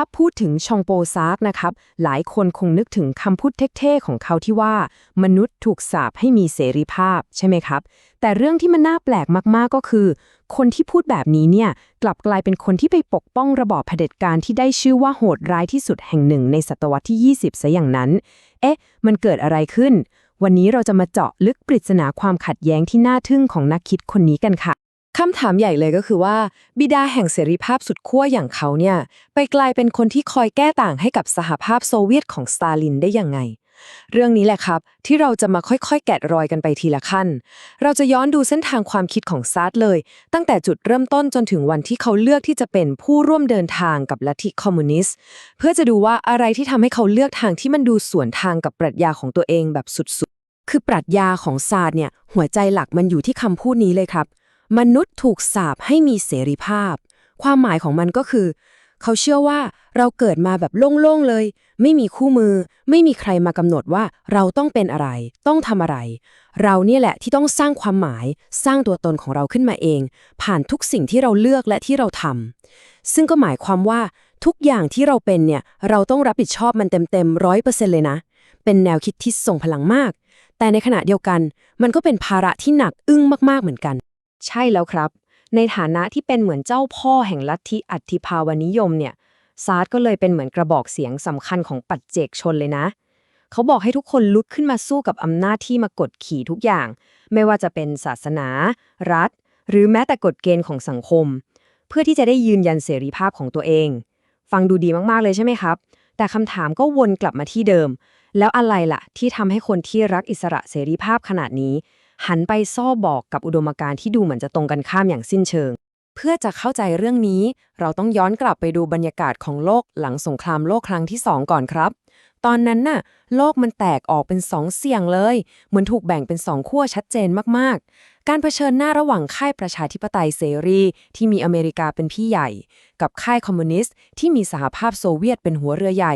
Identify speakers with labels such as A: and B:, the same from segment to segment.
A: ถ้าพูดถึงชองโปซากนะครับ หลายคนคงนึกถึงคำพูดเท่ๆของเขาที่ว่า มนุษย์ถูกสาปให้มีเสรีภาพใช่ไหมครับ แต่เรื่องที่มันน่าแปลกมากๆก็คือ คนที่พูดแบบนี้เนี่ยกลับกลายเป็นคนที่ไปปกป้องระบอบเผด็จการที่ได้ชื่อว่าโหดร้ายที่สุดแห่งหนึ่งในศตวรรษที่ 20 ซะอย่างนั้น เอ๊ะ มันเกิดอะไรขึ้น วันนี้เราจะมาเจาะลึกปริศนาความขัดแย้งที่น่าทึ่งของนักคิดคนนี้กันค่ะ
B: คำถามใหญ่เลยก็คือว่า บิดาแห่งเสรีภาพสุดขั้วอย่างเขาเนี่ย ไปกลายเป็นคนที่คอยแก้ต่างให้กับสหภาพโซเวียตของสตาลินได้ยังไง เรื่องนี้แหละครับ ที่เราจะมาค่อยๆ แกะรอยกันไปทีละขั้น เราจะย้อนดูเส้นทางความคิดของซาร์ตเลย ตั้งแต่จุดเริ่มต้นจนถึงวันที่เขาเลือกที่จะเป็นผู้ร่วมเดินทางกับลัทธิคอมมิวนิสต์เพื่อจะดูว่าอะไรที่ทำให้เขาเลือกทางที่มันดูสวนทางกับปรัชญาของตัวเองแบบสุดๆคือปรัชญาของซาร์ตเนี่ยหัวใจหลักมันอยู่ที่คำพูดนี้เลยครับ มนุษย์ถูกสาปให้มีเสรีภาพ ความหมายของมันก็คือ เขาเชื่อว่าเราเกิดมาแบบโล่งๆเลย ไม่มีคู่มือ ไม่มีใครมากำหนดว่าเราต้องเป็นอะไร ต้องทำอะไร เราเนี่ยแหละที่ต้องสร้างความหมาย สร้างตัวตนของเราขึ้นมาเอง ผ่านทุกสิ่งที่เราเลือกและที่เราทำซึ่งก็หมายความว่าทุกอย่างที่เราเป็นเนี่ยเราต้องรับผิดชอบมันเต็มๆร้อยเปอร์เซ็นต์เลยนะ เป็นแนวคิดที่ส่งพลังมาก แต่ในขณะเดียวกัน มันก็เป็นภาระที่หนักอึ้งมากๆเหมือนกัน
A: ใช่แล้วครับ ในฐานะที่เป็นเหมือนเจ้าพ่อแห่งลัทธิอัตถิภาวนิยมเนี่ยซาร์ตก็เลยเป็นเหมือนกระบอกเสียงสำคัญของปัจเจกชนเลยนะ เขาบอกให้ทุกคนลุกขึ้นมาสู้กับอำนาจที่มากดขี่ทุกอย่าง ไม่ว่าจะเป็นศาสนา รัฐ หรือแม้แต่กฎเกณฑ์ของสังคม เพื่อที่จะได้ยืนยันเสรีภาพของตัวเอง ฟังดูดีมากๆเลยใช่ไหมครับ แต่คำถามก็วนกลับมาที่เดิม แล้วอะไรล่ะ ที่ทำให้คนที่รักอิสระเสรีภาพขนาดนี้ หันไปซ่อบอกกับอุดมการณ์ที่ดูเหมือนจะตรงกันข้ามอย่างสิ้นเชิง
B: เพื่อจะเข้าใจเรื่องนี้ เราต้องย้อนกลับไปดูบรรยากาศของโลกหลังสงครามโลกครั้งที่สองก่อนครับ ตอนนั้นน่ะ โลกมันแตกออกเป็นสองเสี่ยงเลย เหมือนถูกแบ่งเป็นสองขั้วชัดเจนมากๆ การเผชิญหน้าระหว่างค่ายประชาธิปไตยเสรี ที่มีอเมริกาเป็นพี่ใหญ่ กับค่ายคอมมิวนิสต์ที่มีสหภาพโซเวียตเป็นหัวเรือใหญ่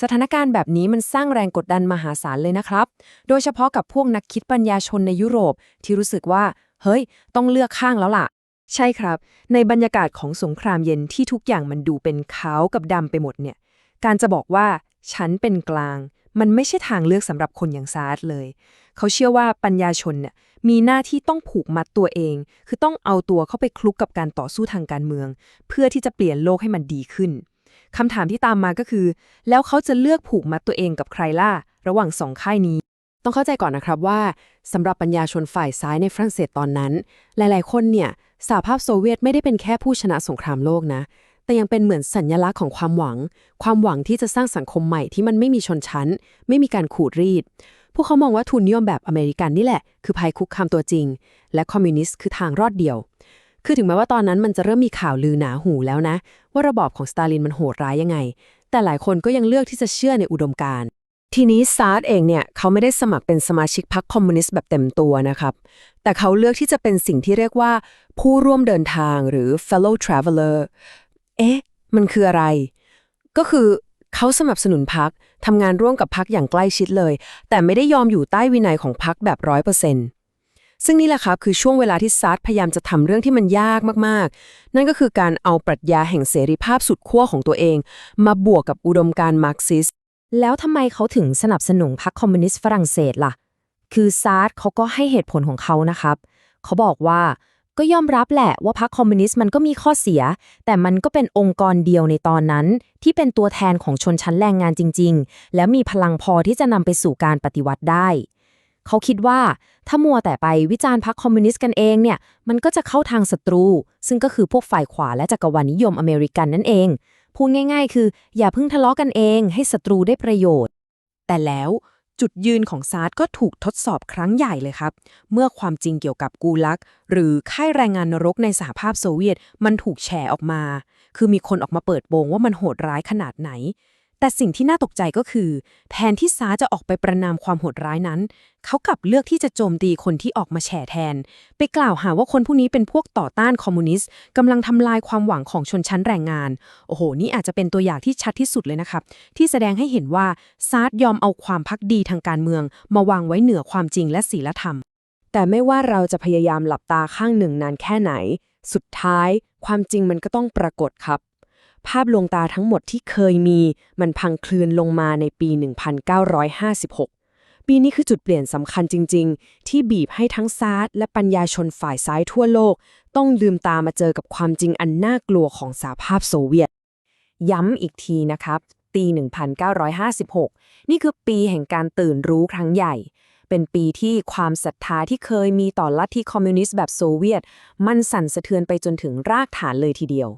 B: สถานการณ์แบบนี้มันสร้างแรงกดดันมหาศาลเลยนะครับ โดยเฉพาะกับพวกนักคิดปัญญาชนในยุโรปที่รู้สึกว่า เฮ้ย ต้องเลือกข้างแล้วล่ะ
A: ใช่ครับ ในบรรยากาศของสงครามเย็นที่ทุกอย่างมันดูเป็นขาวกับดำไปหมดเนี่ย การจะบอกว่า ฉันเป็นกลาง มันไม่ใช่ทางเลือกสำหรับคนอย่างซาร์ตเลย เขาเชื่อว่าปัญญาชนเนี่ยมีหน้าที่ต้องผูกมัดตัวเอง คือต้องเอาตัวเข้าไปคลุกกับการต่อสู้ทางการเมือง เพื่อที่จะเปลี่ยนโลกให้มันดีขึ้น คำถามที่ตามมาก็คือ แล้วเขาจะเลือกผูกมัดตัวเองกับใครล่ะระหว่างสองค่ายนี้
B: ต้องเข้าใจก่อนนะครับว่าสำหรับปัญญาชนฝ่ายซ้ายในฝรั่งเศสตอนนั้น หลายๆ คนเนี่ยสหภาพโซเวียตไม่ได้เป็นแค่ผู้ชนะสงครามโลกนะ แต่ยังเป็นเหมือนสัญญลักษณ์ของความหวัง ความหวังที่จะสร้างสังคมใหม่ที่มันไม่มีชนชั้น ไม่มีการขูดรีด พวกเขามองว่าทุนนิยมแบบอเมริกันนี่แหละ คือภัยคุกคามตัวจริง และคอมมิวนิสต์คือทางรอดเดียว คือถึงแม้ว่าตอนนั้นมันจะเริ่มมีข่าวลือหนาหูแล้วนะ ว่าระบอบของสตาลินมันโหดร้ายยังไง แต่หลายคนก็ยังเลือกที่จะเชื่อในอุดมการณ์ทีนี้ซาร์ตเองเนี่ยเขาไม่ได้สมัครเป็นสมาชิกพรรคคอมมิวนิสต์แบบเต็มตัวนะครับ แต่เขาเลือกที่จะเป็นสิ่งที่เรียกว่า ผู้ร่วมเดินทางหรือ fellow traveler เอ๊ะ มันคืออะไร ก็คือเขาสนับสนุนพรรคทำงานร่วมกับพรรคอย่างใกล้ชิดเลย แต่ไม่ได้ยอมอยู่ใต้วินัยของพรรคแบบร้อยเปอร์เซ็นต์ ซึ่งนี่แหละครับคือช่วงเวลาที่ซาร์ตพยายามจะทำเรื่องที่มันยากมากๆ นั่นก็คือการเอาปรัชญาแห่งเสรีภาพสุดขั้วของตัวเอง มาบวกกับอุดมการณ์มาร์กซิส
A: แล้วทำไมเขาถึงสนับสนุนพรรคคอมมิวนิสต์ฝรั่งเศสล่ะ คือซาร์ตเขาก็ให้เหตุผลของเขานะครับ เขาบอกว่าก็ยอมรับแหละว่าพรรคคอมมิวนิสต์มันก็มีข้อเสีย แต่มันก็เป็นองค์กรเดียวในตอนนั้น ที่เป็นตัวแทนของชนชั้นแรงงานจริง ๆ แล้วมีพลังพอที่จะนำไปสู่การปฏิวัติได้ เขาคิดว่า ถ้ามัวแต่ไปวิจารณ์พรรคคอมมิวนิสต์กันเองเนี่ย มันก็จะเข้าทางศัตรู ซึ่งก็คือพวกฝ่ายขวาและจักรวรรดินิยมอเมริกันนั่นเอง พูดง่าย ๆ คือ อย่าเพิ่งทะเลาะกันเอง ให้ศัตรูได้ประโยชน์
B: แต่แล้วจุดยืนของซาร์ตก็ถูกทดสอบครั้งใหญ่เลยครับ เมื่อความจริงเกี่ยวกับกูลัก หรือค่ายแรงงานนรกในสหภาพโซเวียต มันถูกแฉออกมา คือมีคนออกมาเปิดโปงว่ามันโหดร้ายขนาดไหน แต่สิ่งที่น่าตกใจก็คือ แทนที่ซาจะออกไปประนามความโหดร้ายนั้น เขากลับเลือกที่จะโจมตีคนที่ออกมาแฉแทน ไปกล่าวหาว่าคนผู้นี้เป็นพวกต่อต้านคอมมิวนิสต์กำลังทำลายความหวังของชนชั้นแรงงาน โอ้โห นี่อาจจะเป็นตัวอย่างที่ชัดที่สุดเลยนะครับ ที่แสดงให้เห็นว่าซาร์ตยอมเอาความพักดีทางการเมือง มาวางไว้เหนือความจริงและศีลธรรม แต่ไม่ว่าเราจะพยายามหลับตาข้างหนึ่งนานแค่ไหน สุดท้าย ความจริงมันก็ต้องปรากฏครับ ภาพลวงตาทั้งหมดที่เคยมีมันพังคลืนลงมาในปี 1956 ปีนี้คือจุดเปลี่ยนสำคัญจริง ๆ ที่บีบให้ทั้งซาร์ดและปัญญาชนฝ่ายซ้ายทั่วโลก ต้องลืมตามาเจอกับความจริงอันน่ากลัวของสหภาพโซเวียต ย้ำอีกทีนะครับปี 1956 นี่คือปีแห่งการตื่นรู้ครั้งใหญ่ เป็นปีที่ความศรัทธาที่เคยมีต่อลัทธิคอมมิวนิสต์แบบโซเวียต มันสั่นสะเทือนไปจนถึงรากฐานเลยทีเดียว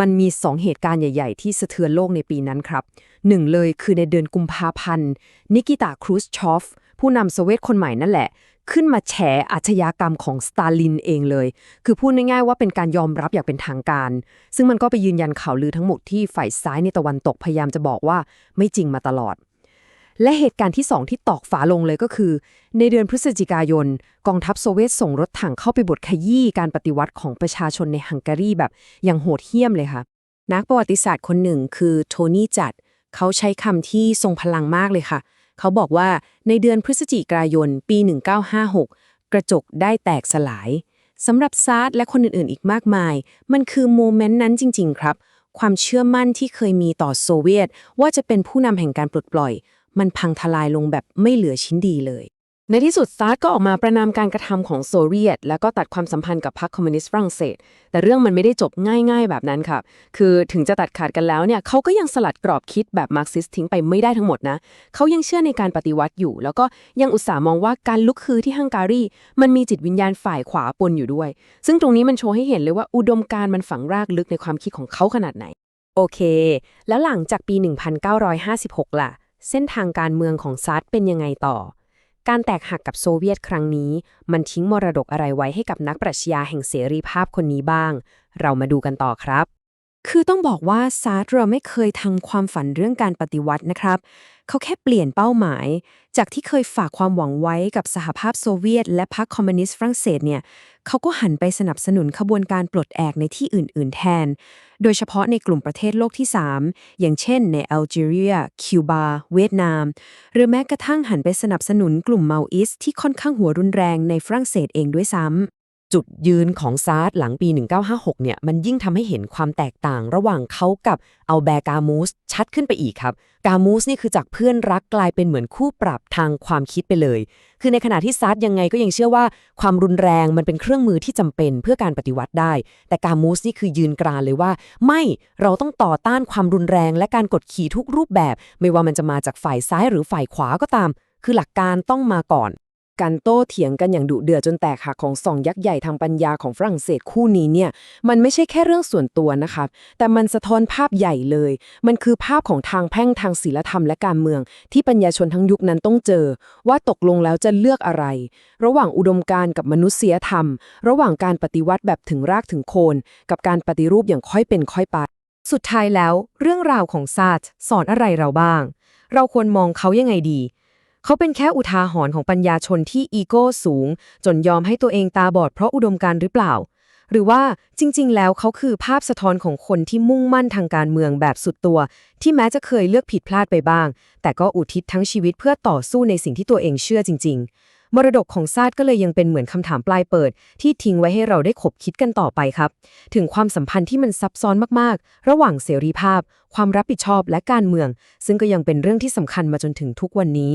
B: มันมีสองเหตุการณ์ใหญ่ ๆ ที่สะเทือนโลกในปีนั้นครับหนึ่งเลยคือในเดือนกุมภาพันธ์ นิกิตาครูสชอฟ ผู้นำโซเวียตคนใหม่นั่นแหละ ขึ้นมาแฉอาชญากรรมของสตาลินเองเลย คือพูดง่ายๆว่าเป็นการยอมรับอย่างเป็นทางการ ซึ่งมันก็ไปยืนยันข่าวลือทั้งหมดที่ฝ่ายซ้ายในตะวันตกพยายามจะบอกว่าไม่จริงมาตลอด และเหตุการณ์ที่สองที่ตอกฝาลงเลยก็คือ ในเดือนพฤศจิกายน กองทัพโซเวียตส่งรถถังเข้าไปบดขยี้การปฏิวัติของประชาชนในฮังการีแบบอย่างโหดเหี้ยมเลยค่ะ นักประวัติศาสตร์คนหนึ่งคือโทนี่จัด เขาใช้คำที่ทรงพลังมากเลยค่ะ เขาบอกว่าในเดือนพฤศจิกายน ปี 1956 กระจกได้แตกสลายสำหรับซาร์ดและคนอื่นๆ อีกมากมาย มันคือโมเมนต์นั้นจริง ๆ ครับ ความเชื่อมั่นที่เคยมีต่อโซเวียต ว่าจะเป็นผู้นำแห่งการปลดปล่อย มันพังทลายลงแบบไม่เหลือชิ้นดีเลย ในที่สุดซาร์ก็ออกมาประนามการกระทำของโซเวียต แล้วก็ตัดความสัมพันธ์กับพรรคคอมมิวนิสต์ฝรั่งเศส แต่เรื่องมันไม่ได้จบง่ายๆ แบบนั้นค่ะ คือถึงจะตัดขาดกันแล้วเนี่ยเขาก็ยังสลัดกรอบคิดแบบมาร์กซิสทิ้งไปไม่ได้ทั้งหมดนะเขายังเชื่อในการปฏิวัติอยู่ แล้วก็ยังอุตส่าห์มองว่าการลุกคือที่ฮังการีมันมีจิตวิญญาณฝ่ายขวาปนอยู่ด้วย ซึ่งตรงนี้มันโชว์ให้เห็นเลยว่าอุดมการ์มันฝังรากลึกในความคิดของเขาขนาดไหนโอเค แล้วหลังจากปี 1956 ล่ะ เส้นทางการเมืองของซาร์ดเป็นยังไงต่อ การแตกหักกับโซเวียตครั้งนี้ มันทิ้งมรดกอะไรไว้ให้กับนักปรัชญาแห่งเสรีภาพคนนี้บ้าง เรามาดูกันต่อครับ คือต้องบอกว่าซาร์ตเราไม่เคยทำความฝันเรื่องการปฏิวัตินะครับ เขาแค่เปลี่ยนเป้าหมาย จากที่เคยฝากความหวังไว้กับสหภาพโซเวียต และพรรคคอมมิวนิสต์ฝรั่งเศสเนี่ยเขาก็หันไปสนับสนุนขบวนการปลดแอกในที่อื่น ๆ แทน โดยเฉพาะในกลุ่มประเทศโลกที่ 3 อย่างเช่นในแอลจีเรีย คิวบา เวียดนาม หรือแม้กระทั่งหันไปสนับสนุนกลุ่มเมาอิสที่ค่อนข้างหัวรุนแรงในฝรั่งเศสเองด้วยซ้ำ จุดยืนของซาร์ดหลังปี 1956 เนี่ย มันยิ่งทำให้เห็นความแตกต่างระหว่างเขากับเอัลแบร์กามูสชัดขึ้นไปอีกครับ กามูสนี่คือจากเพื่อนรักกลายเป็นเหมือนคู่ปรับทางความคิดไปเลย คือในขณะที่ซาร์ดยังไงก็ยังเชื่อว่าความรุนแรงมันเป็นเครื่องมือที่จำเป็นเพื่อการปฏิวัติได้ แต่กามูสนี่คือยืนกรานเลยว่า ไม่เราต้องต่อต้านความรุนแรงและการกดขี่ทุกรูปแบบ ไม่ว่ามันจะมาจากฝ่ายซ้ายหรือฝ่ายขวาก็ตาม คือหลักการต้องมาก่อน การโต้เถียงกันอย่างดุเดือดจนแตกหักของสองยักษ์ใหญ่ทางปัญญาของฝรั่งเศสคู่นี้เนี่ย มันไม่ใช่แค่เรื่องส่วนตัวนะครับแต่มันสะท้อนภาพใหญ่เลย มันคือภาพของทางแพ่งทางศีลธรรมและการเมือง ที่ปัญญาชนทั้งยุคนั้นต้องเจอ ว่าตกลงแล้วจะเลือกอะไร ระหว่างอุดมการณ์กับมนุษยธรรม ระหว่างการปฏิวัติแบบถึงรากถึงโคน กับการปฏิรูปอย่างค่อยเป็นค่อยไปสุดท้ายแล้ว เรื่องราวของซาดสอนอะไรเราบ้าง เราควรมองเขายังไงดี เขาเป็นแค่อุทาหรณ์ของปัญญาชนที่อีโก้สูง จนยอมให้ตัวเองตาบอดเพราะอุดมการณ์หรือเปล่า หรือว่าจริง ๆ แล้วเขาคือภาพสะท้อนของคนที่มุ่งมั่นทางการเมืองแบบสุดตัว ที่แม้จะเคยเลือกผิดพลาดไปบ้าง แต่ก็อุทิศทั้งชีวิตเพื่อต่อสู้ในสิ่งที่ตัวเองเชื่อจริง ๆ มรดกของซาดก็เลยยังเป็นเหมือนคำถามปลายเปิด ที่ทิ้งไว้ให้เราได้ขบคิดกันต่อไปครับ ถึงความสัมพันธ์ที่มันซับซ้อนมากๆ ระหว่างเสรีภาพ ความรับผิดชอบและการเมือง ซึ่งก็ยังเป็นเรื่องที่สำคัญมาจนถึงทุกวันนี้